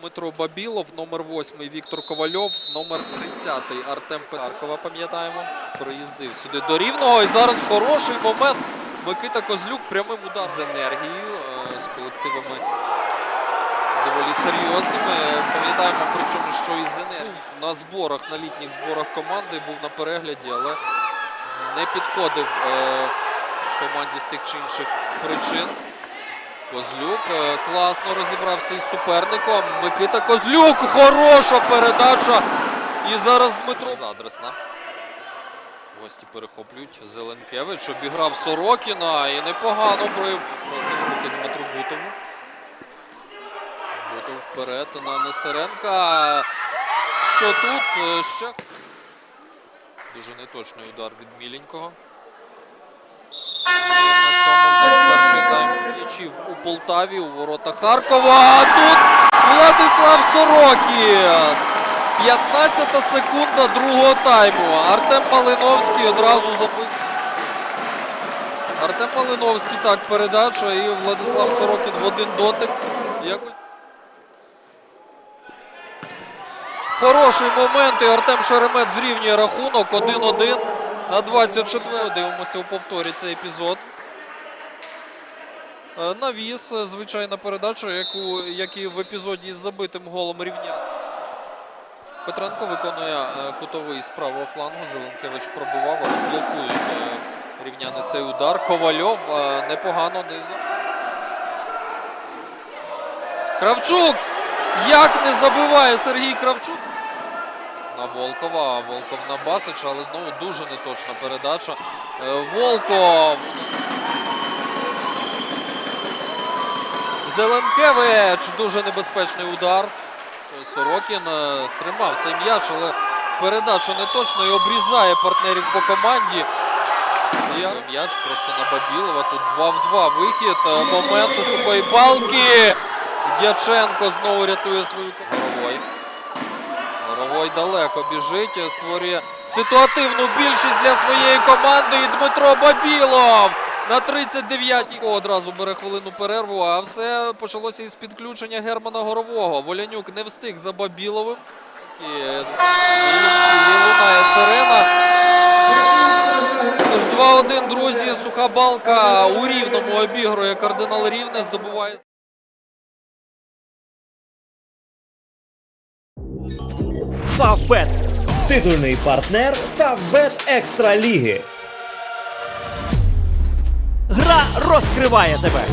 Дмитро Бабілов, номер 8 Віктор Ковальов, номер 30 Артем Петаркова, пам'ятаємо, проїздив сюди до рівного. І зараз хороший момент. Микита Козлюк прямим ударом з енергією, е, з колективами доволі серйозними. Пам'ятаємо, причому, що із енергією на зборах, на літніх зборах команди був на перегляді, але не підходив е, команді з тих чи інших причин. Козлюк е, класно розібрався із суперником. Микита Козлюк. Хороша передача. І зараз Дмитро Задресна. Гості перехоплюють. Зеленкевич обіграв Сорокіна і непогано брив. Просто руки Дмитру Бутову. Бутов вперед на Нестеренка. Що тут? Е, Ще дуже неточний удар від Міленького. І на цьому десь перший тайм м'ячів у Полтаві, у ворота Харкова. А тут Владислав Сорокін. 15 секунда другого тайму. Артем Малиновський одразу записує. Артем Малиновський так, передача і Владислав Сорокін в один дотик. Хороший момент. І Артем Шеремет зрівнює рахунок 1-1 на 24. Дивимося у повторі цей епізод. Е, Навіс, е, звичайна передача, яку, як і в епізоді із забитим голом рівня. Петренко виконує е, кутовий з правого флангу. Зеленкевич пробував, але блокують е, рівняни цей удар. Ковальов непогано низу. Кравчук! Як не забиває Сергій Кравчук? На Волкова, Волков на Басича, але знову дуже неточна передача. Волков. Зеленкевич. Дуже небезпечний удар. Сорокін е, тримав цей м'яч, але передача неточна і обрізає партнерів по команді. І М'яч просто на Бабілова. Тут 2 в 2 вихід. Е, Момент у сухої балки. Дяченко знову рятує свою Горовой. Горовой далеко біжить, створює ситуативну більшість для своєї команди. І Дмитро Бабілов на 39-й одразу бере хвилину перерву. А все почалося із підключення Германа Горового. Волянюк не встиг за Бабіловим. І, лунає сирена. Тож 2-1, друзі. Суха балка у рівному обігрує кардинал Рівне. Здобуває. Фавбет. Титульний партнер Фавбет Екстра Ліги. Гра розкриває тебе.